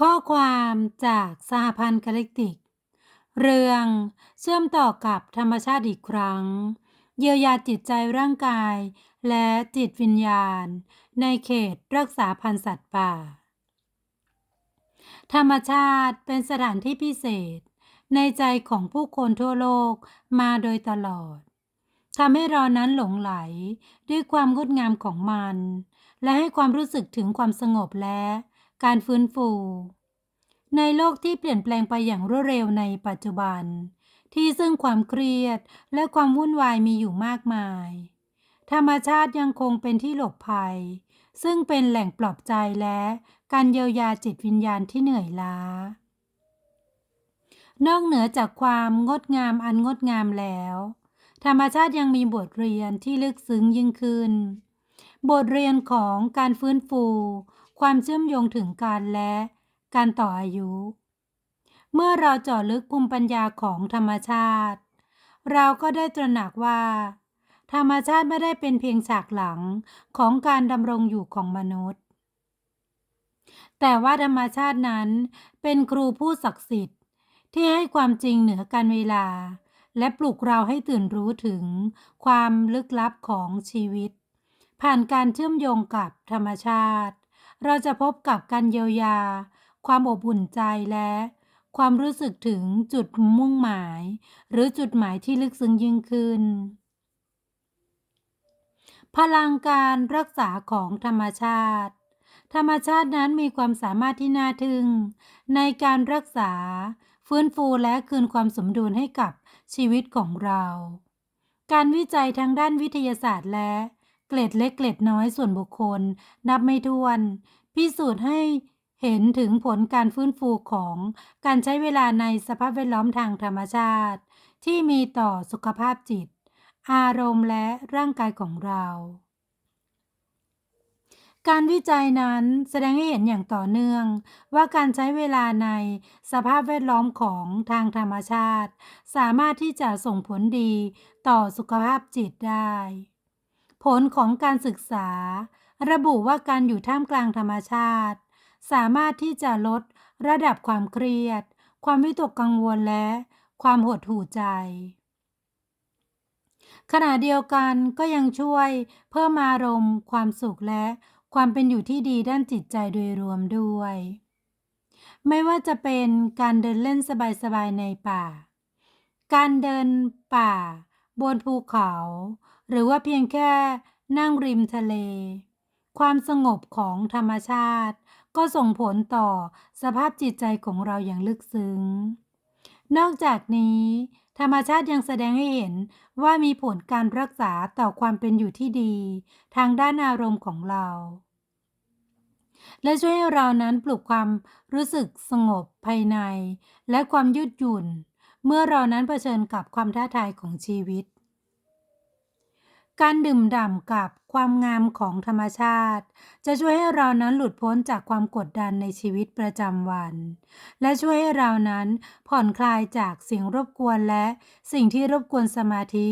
ข้อความจากสหพันธ์กาล็กติก เรื่องเชื่อมต่อกับธรรมชาติอีกครั้ง เยียวยาจิตใจร่างกาย และจิตวิญญาณ ในเขตรักษาพันธุ์สัตว์ป่า ธรรมชาติเป็นสถานที่พิเศษ ในใจของผู้คนทั่วโลกมาโดยตลอดทำให้เรานั้นหลงไหลด้วยความงดงามของมัน และให้ความรู้สึกถึงความสงบและ การฟื้นฟู ในโลกที่เปลี่ยนแปลงไปอย่างรวดเร็วในปัจจุบัน ที่ซึ่งความเครียดและความวุ่นวายมีอยู่มากมาย ธรรมชาติยังคงเป็นที่หลบภัย ซึ่งเป็นแหล่งปลอบใจและการเยียวยาจิตวิญญาณที่เหนื่อยล้า นอกเหนือจากความงดงามอันงดงามแล้ว ธรรมชาติยังมีบทเรียนที่ลึกซึ้งยิ่งขึ้น บทเรียนของการฟื้นฟู ความเชื่อมโยงถึงการและการต่ออายุ เมื่อเราเจาะลึกภูมิปัญญาของธรรมชาติ เราก็ได้ตระหนักว่า ธรรมชาติไม่ได้เป็นเพียงฉากหลังของการดำรงอยู่ของมนุษย์ แต่ว่าธรรมชาตินั้นเป็นครูผู้ศักดิ์สิทธิ์ ที่ให้ความจริงเหนือการเวลา และปลุกเราให้ตื่นรู้ถึงความลึกลับของชีวิต ผ่านการเชื่อมโยงกับธรรมชาติ เราจะพบกับการเยียวยา ความอบอุ่นใจและ ความรู้สึกถึงจุดมุ่งหมาย หรือจุดหมายที่ลึกซึ้งยิ่งขึ้น พลังการรักษาของธรรมชาติ ธรรมชาตินั้นมีความสามารถที่น่าทึ่ง ในการรักษา ฟื้นฟูและคืนความสมดุลให้กับชีวิตของเรา การวิจัยทางด้านวิทยาศาสตร์และ เกล็ดเล็กเกล็ดน้อยส่วนบุคคล นับไม่ถ้วน พิสูจน์ให้เห็นถึงผลการฟื้นฟูของการใช้เวลาในสภาพแวดล้อมทางธรรมชาติ ที่มีต่อสุขภาพจิต อารมณ์และร่างกายของเรา การวิจัยนั้นแสดงให้เห็นอย่างต่อเนื่อง ว่าการใช้เวลาในสภาพแวดล้อมของทางธรรมชาติ สามารถที่จะส่งผลดีต่อสุขภาพจิตได้ ผลของการศึกษา ระบุว่าการอยู่ท่ามกลางธรรมชาติ สามารถที่จะลดระดับความเครียด ความวิตกกังวลและความหดหู่ใจ ขณะเดียวกันก็ยังช่วยเพิ่มอารมณ์ ความสุขและความเป็นอยู่ที่ดีด้านจิตใจโดยรวมด้วย ไม่ว่าจะเป็นการเดินเล่นสบายๆในป่า การเดินป่า บนภูเขา หรือว่าเพียงแค่นั่งริมทะเล ความสงบของธรรมชาติ ก็ส่งผลต่อสภาพจิตใจของเราอย่างลึกซึ้ง นอกจากนี้ ธรรมชาติยังแสดงให้เห็นว่ามีผลการรักษาต่อความเป็นอยู่ที่ดี ทางด้านอารมณ์ของเรา และช่วยให้เรานั้นปลุกความรู้สึกสงบภายใน และความยืดหยุ่น เมื่อเรานั้นเผชิญกับความท้าทายของชีวิต การดื่มด่ำกับความงามของธรรมชาติ จะช่วยให้เรานั้นหลุดพ้นจากความกดดันในชีวิตประจำวัน และช่วยให้เรานั้นผ่อนคลายจากสิ่งรบกวนและสิ่งที่รบกวนสมาธิ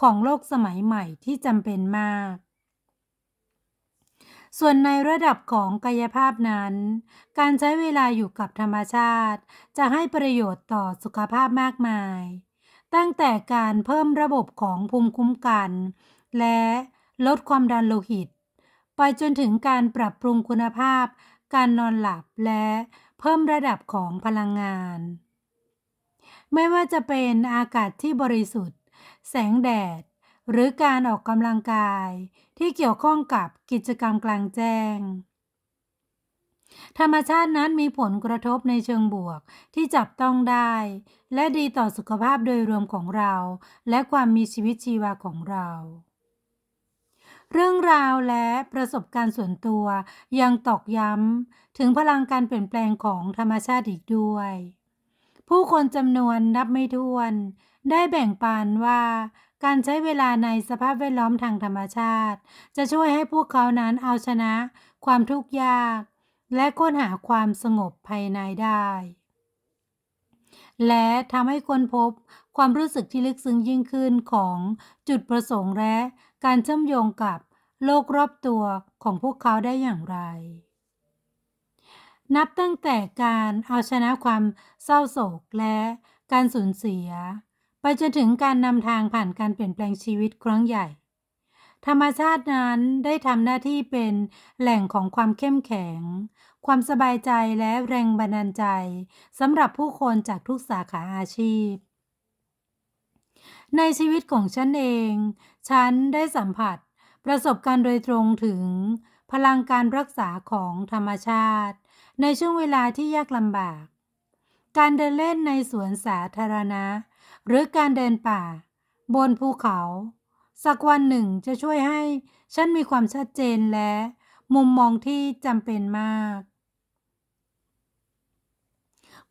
ของโลกสมัยใหม่ที่จำเป็นมากส่วนในระดับของกายภาพนั้น การใช้เวลาอยู่กับธรรมชาติ จะให้ประโยชน์ต่อสุขภาพมากมาย ตั้งแต่การเพิ่มระบบของภูมิคุ้มกัน และลดความดันโลหิต ไปจนถึงการปรับปรุงคุณภาพ การนอนหลับและเพิ่มระดับของพลังงาน ไม่ว่าจะเป็นอากาศที่บริสุทธิ์ แสงแดด หรือการออกกำลังกาย ที่เกี่ยวข้องกับกิจกรรมกลางแจ้ง ธรรมชาตินั้นมีผลกระทบในเชิงบวกที่จับต้องได้ และดีต่อสุขภาพโดยรวมของเรา และความมีชีวิตชีวาของเรา เรื่องราวและประสบการณ์ส่วนตัวยังตอกย้ำถึงพลังการเปลี่ยนแปลงของธรรมชาติอีกด้วย ผู้คนจำนวนนับไม่ถ้วน ได้แบ่งปันว่าการใช้เวลาในสภาพแวดล้อมทางธรรมชาติ จะช่วยให้พวกเขานั้นเอาชนะ ความทุกข์ยาก และค้นหาความสงบภายในได้ และทำให้คนพบความรู้สึกที่ลึกซึ้งยิ่งขึ้นของจุดประสงค์และ การเชื่อมโยงกับโลกรอบตัวของพวกเขาได้อย่างไร นับตั้งแต่การเอาชนะความเศร้าโศกและการสูญเสีย ไปจนถึงการนำทางผ่านการเปลี่ยนแปลงชีวิตครั้งใหญ่ ธรรมชาตินั้นได้ทำหน้าที่เป็นแหล่งของความเข้มแข็ง ความสบายใจและแรงบันดาลใจสำหรับผู้คนจากทุกสาขาอาชีพ ในชีวิตของฉันเอง ฉันได้สัมผัส ประสบการณ์โดยตรงถึง พลังการรักษาของธรรมชาติ ในช่วงเวลาที่ยากลำบาก การเดินเล่นในสวนสาธารณะ หรือการเดินป่า บนภูเขา สักวันหนึ่งจะช่วยให้ฉันมีความชัดเจนและ มุมมองที่จำเป็นมาก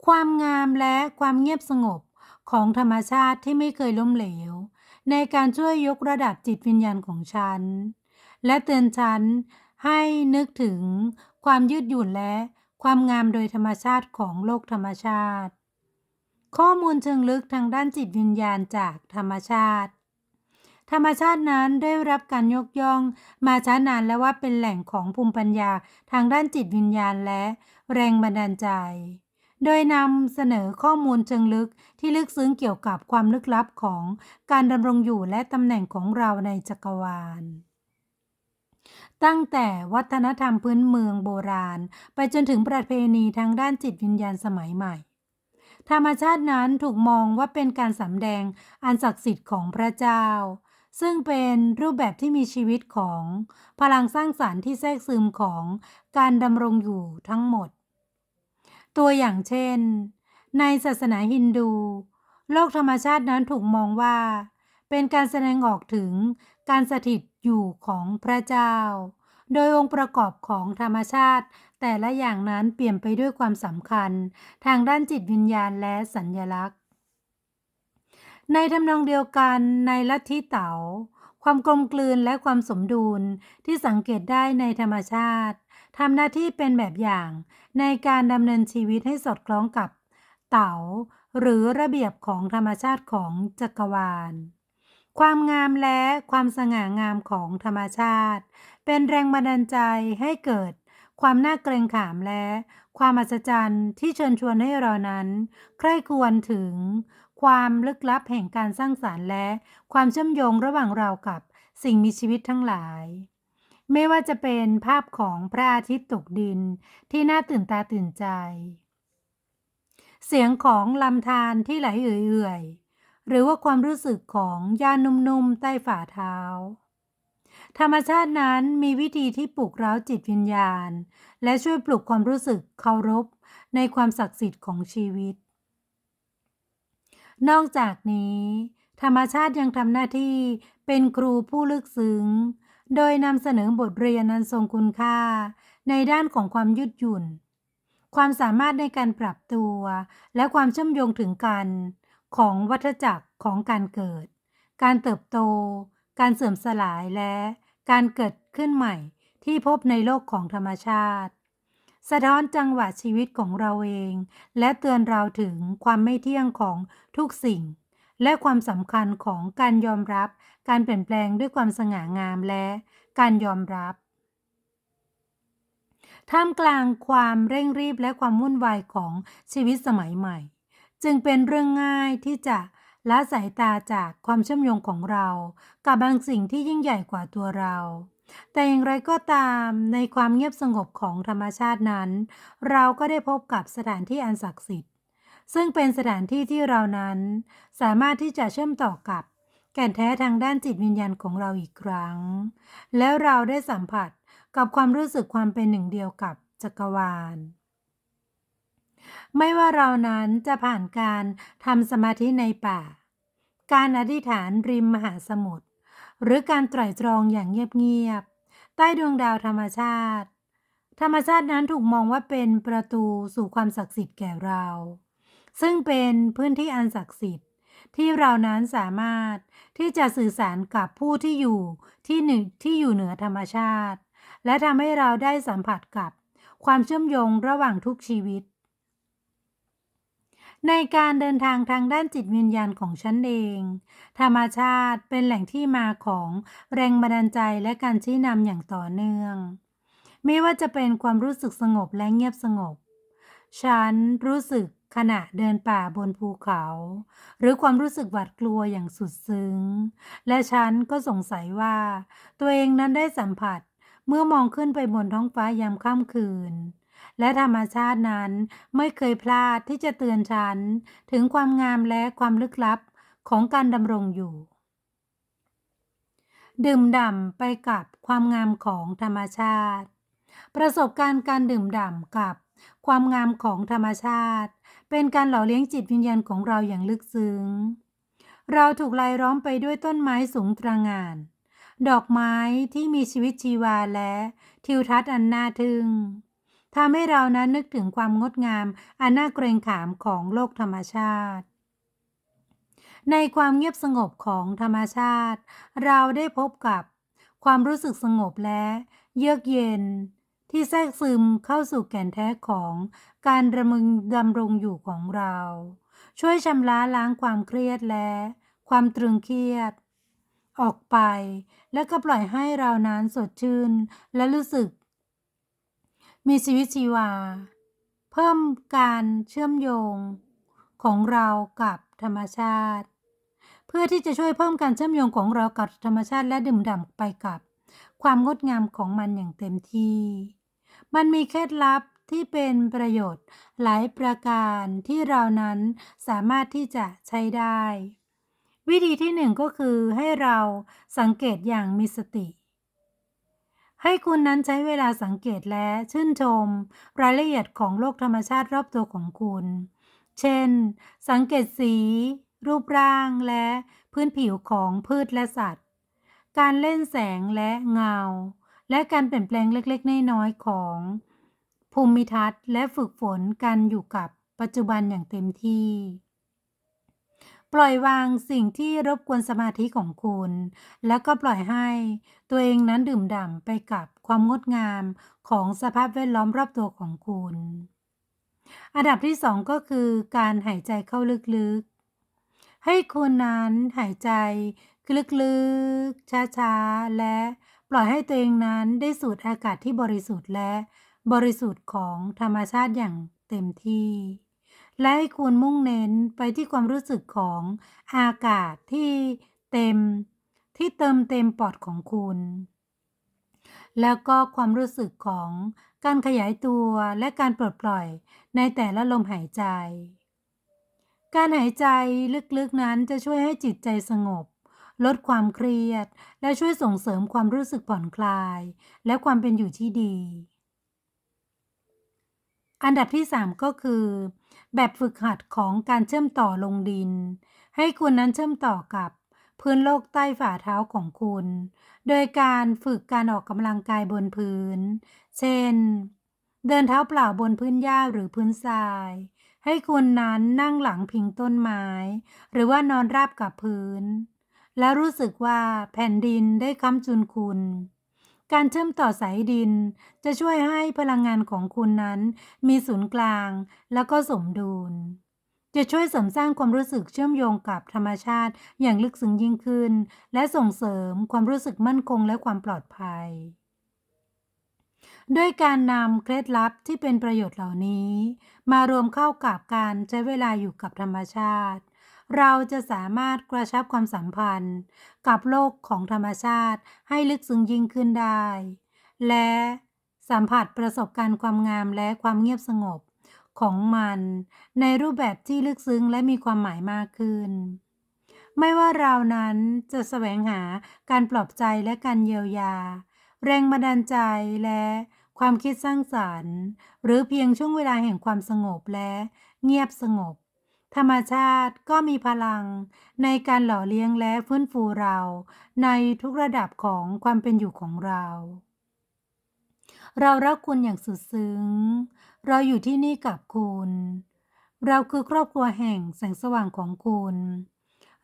ความงามและความเงียบสงบ ของธรรมชาติที่ไม่เคยล้มเหลว ในการช่วยยกระดับจิตวิญญาณของฉัน และเตือนฉันให้นึกถึงความยืดหยุ่นและความงามโดยธรรมชาติของโลกธรรมชาติ ข้อมูลเชิงลึกทางด้านจิตวิญญาณจากธรรมชาติ ธรรมชาตินั้นได้รับการยกย่องมาช้านานแล้วว่าเป็นแหล่งของภูมิปัญญาทางด้านจิตวิญญาณและแรงบันดาลใจ โดยนำเสนอข้อมูลเชิงลึกที่ลึกซึ้งเกี่ยวกับความลึกลับของการดำรงอยู่และตำแหน่งของเราในจักรวาล ตั้งแต่วัฒนธรรมพื้นเมืองโบราณ ไปจนถึงประเพณีทางด้านจิตวิญญาณสมัยใหม่ ธรรมชาตินั้นถูกมองว่าเป็นการสำแดงอันศักดิ์สิทธิ์ของพระเจ้าซึ่งเป็นรูปแบบที่มีชีวิตของพลังสร้างสารรค์ที่แทรกซึมของการดำรงอยู่ทั้งหมด ตัวอย่างเช่น ในศาสนาฮินดู โลกธรรมชาตินั้นถูกมองว่า เป็นการแสดงออกถึงการสถิตอยู่ของพระเจ้า โดยองค์ประกอบของธรรมชาติ แต่ละอย่างนั้นเปลี่ยนไปด้วยความสำคัญ ทางด้านจิตวิญญาณและสัญญลักษณ์ ในทำนองเดียวกันในลัทธิเต๋าความกลมกลืนและความสมดุลที่สังเกตได้ในธรรมชาติ ทำหน้าที่เป็นแบบอย่าง ในการดำเนินชีวิตให้สอดคล้องกับ เต๋าหรือระเบียบของธรรมชาติของจักรวาล ความงามและความสง่างามของธรรมชาติ เป็นแรงบันดาลใจให้เกิด ความน่าเกรงขามและ ความอัศจรรย์ที่เชิญชวนให้เรานั้น ใคร่ควรถึง ความลึกลับแห่งการสร้างสารรค์และ ความเชื่อมโยงระหว่างเรากับสิ่งมีชีวิตทั้งหลาย ไม่ว่าจะเป็นภาพของพระอาทิตย์ตกดินที่น่าตื่นตาตื่นใจ เสียงของลำธารที่ไหลเอื่อยๆ หรือว่าความรู้สึกของหญ้านุ่มๆ ใต้ฝ่าเท้า ธรรมชาตินั้นมีวิธีที่ปลุกเร้าจิตวิญญาณ และช่วยปลุกความรู้สึกเคารพในความศักดิ์สิทธิ์ของชีวิต นอกจากนี้ ธรรมชาติยังทำหน้าที่เป็นครูผู้ลึกซึ้ง โดยนำเสนอบทเรียนอันทรงคุณค่า ในด้านของความยืดหยุ่น ความสามารถในการปรับตัว และความเชื่อมโยงถึงกัน ของวัฏจักรของการเกิด การเติบโต การเสื่อมสลายและ การเกิดขึ้นใหม่ที่พบในโลกของธรรมชาติ สะท้อนจังหวะชีวิตของเราเอง และเตือนเราถึงความไม่เที่ยงของทุกสิ่ง และความสำคัญของการยอมรับ การเปลี่ยนแปลงด้วยความสง่างามและการยอมรับ ท่ามกลางความเร่งรีบและความวุ่นวายของชีวิตสมัยใหม่ จึงเป็นเรื่องง่ายที่จะละสายตาจากความเชื่อมโยงของเรา กับบางสิ่งที่ยิ่งใหญ่กว่าตัวเรา แต่อย่างไรก็ตามในความเงียบสงบของธรรมชาตินั้น เราก็ได้พบกับสถานที่อันศักดิ์สิทธิ์ ซึ่งเป็นสถานที่ที่เรานั้น สามารถที่จะเชื่อมต่อกับแก่นแท้ทางด้านจิตวิญญาณของเราอีกครั้ง แล้วเราได้สัมผัสกับความรู้สึกความเป็นหนึ่งเดียวกับจักรวาล ไม่ว่าเรานั้นจะผ่านการทำสมาธิในป่า การอธิษฐานริมมหาสมุทร หรือการไตร่ตรองอย่างเงียบๆ ใต้ดวงดาวธรรมชาติ ธรรมชาตินั้นถูกมองว่าเป็นประตูสู่ความศักดิ์สิทธิ์แก่เรา ซึ่งเป็นพื้นที่อันศักดิ์สิทธิ์ ที่เรานั้นสามารถที่จะสื่อสารกับผู้ที่อยู่ที่หนึ่งที่อยู่เหนือธรรมชาติ และทำให้เราได้สัมผัสกับความเชื่อมโยงระหว่างทุกชีวิต ในการเดินทางทางด้านจิตวิญญาณของฉันเอง ธรรมชาติเป็นแหล่งที่มาของแรงบันดาลใจและการชี้นำอย่างต่อเนื่อง ไม่ว่าจะเป็นความรู้สึกสงบและเงียบสงบ ฉันรู้สึก ขณะเดินป่าบนภูเขา หรือความรู้สึกหวาดกลัวอย่างสุดซึ้ง และฉันก็สงสัยว่า ตัวเองนั้นได้สัมผัส เมื่อมองขึ้นไปบนท้องฟ้ายามค่ำคืน และธรรมชาตินั้นไม่เคยพลาดที่จะเตือนฉัน ถึงความงามและความลึกลับของการดำรงอยู่ ดื่มด่ำไปกับความงามของธรรมชาติ ประสบการณ์การดื่มด่ำกับความงามของธรรมชาติ เป็นการหล่อเลี้ยงจิตวิญญาณของเราอย่างลึกซึ้ง เราถูกลายล้อมไปด้วยต้นไม้สูงตระหง่าน ดอกไม้ที่มีชีวิตชีวาและทิวทัศน์อันน่าทึ่งทำให้เรานั้นนึกถึงความงดงามอันน่าเกรงขามของโลกธรรมชาติ ในความเงียบสงบของธรรมชาติ เราได้พบกับความรู้สึกสงบและ เยือกเย็น ที่แทรกซึมเข้าสู่แก่นแท้ของการระมึงดำรงอยู่ของเรา ช่วยชำระล้างความเครียดและ ความตรึงเครียด ออกไป และก็ปล่อยให้เรานั้นสดชื่น และรู้สึก มีชีวิตชีวา เพิ่มการเชื่อมโยงของเรากับธรรมชาติ เพื่อที่จะช่วยเพิ่มการเชื่อมโยงของเรากับธรรมชาติและดื่มด่ำไปกับความงดงามของมันอย่างเต็มที่ มันมีเคล็ดลับที่เป็นประโยชน์หลายประการที่เรานั้นสามารถที่จะใช้ได้ วิธีที่หนึ่งก็คือให้เราสังเกตอย่างมีสติ ให้คุณนั้นใช้เวลาสังเกตและชื่นชม รายละเอียดของโลกธรรมชาติรอบตัวของคุณ เช่น สังเกตสี รูปร่างและพื้นผิวของพืชและสัตว์ การเล่นแสงและเงา และการเปลี่ยนแปลงเล็กๆ น้อยๆของภูมิทัศน์ และฝึกฝนกันอยู่กับปัจจุบันอย่างเต็มที่ ปล่อยวางสิ่งที่รบกวนสมาธิของคุณ แล้วก็ปล่อยให้ตัวเองนั้นดื่มด่ำไปกับความงดงามของสภาพแวดล้อมรอบตัวของคุณ อันดับที่สองก็คือการหายใจเข้าลึกๆ ให้คุณนั้นหายใจลึกๆ ช้าๆ และ ปล่อยให้ตัวเองนั้นได้สูดอากาศที่บริสุทธิ์และบริสุทธิ์ของธรรมชาติอย่างเต็มที่ และให้คุณมุ่งเน้นไปที่ความรู้สึกของอากาศที่เต็ม ที่เติมเต็มปอดของคุณ แล้วก็ความรู้สึกของการขยายตัวและการปลดปล่อยในแต่ละลมหายใจ การหายใจลึกๆนั้นจะช่วยให้จิตใจสงบ ลดความเครียด และช่วยส่งเสริมความรู้สึกผ่อนคลาย และความเป็นอยู่ที่ดี อันดับที่ 3 ก็คือ แบบฝึกหัดของการเชื่อมต่อลงดิน ให้คุณนั้นเชื่อมต่อกับพื้นโลกใต้ฝ่าเท้าของคุณ โดยการฝึกการออกกำลังกายบนพื้น เช่น เดินเท้าเปล่าบนพื้นหญ้าหรือพื้นทราย ให้คุณนั้นนั่งหลังพิงต้นไม้ หรือว่านอนราบกับพื้น แล้วรู้สึกว่าแผ่นดินได้ค้ำจุนคุณ การเชื่อมต่อสายดินจะช่วยให้พลังงานของคุณนั้น มีศูนย์กลางแล้วก็สมดุล จะช่วยเสริมสร้างความรู้สึกเชื่อมโยงกับธรรมชาติอย่างลึกซึ้งยิ่งขึ้น และส่งเสริมความรู้สึกมั่นคงและความปลอดภัยด้วยการนำเคล็ดลับที่เป็นประโยชน์เหล่านี้ มารวมเข้ากับการใช้เวลาอยู่กับธรรมชาติ เราจะสามารถกระชับความสัมพันธ์ กับโลกของธรรมชาติให้ลึกซึ้งยิ่งขึ้นได้ และสัมผัสประสบการณ์ความงามและความเงียบสงบของมัน ในรูปแบบที่ลึกซึ้งและมีความหมายมากขึ้น ไม่ว่าเรานั้นจะแสวงหาการปลอบใจและการเยียวยา แรงบันดาลใจและความคิดสร้างสรรค์ หรือเพียงช่วงเวลาแห่งความสงบและเงียบสงบ ธรรมชาติก็มีพลังในการหล่อเลี้ยงและฟื้นฟูเรา ในทุกระดับของความเป็นอยู่ของเรา เรารักคุณอย่างสุดซึ้ง เราอยู่ที่นี่กับคุณ เราคือครอบครัวแห่งแสงสว่างของคุณ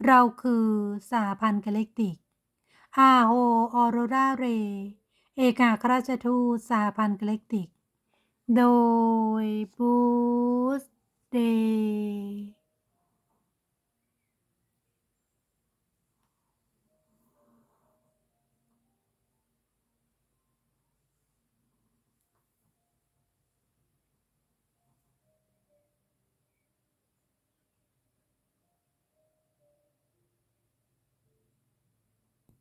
เราคือสหพันธ์กาแล็กติก อาโฮออโรราเร เอกอัคราชทูตสหพันธ์กาแล็กติก โดยบูส เดย์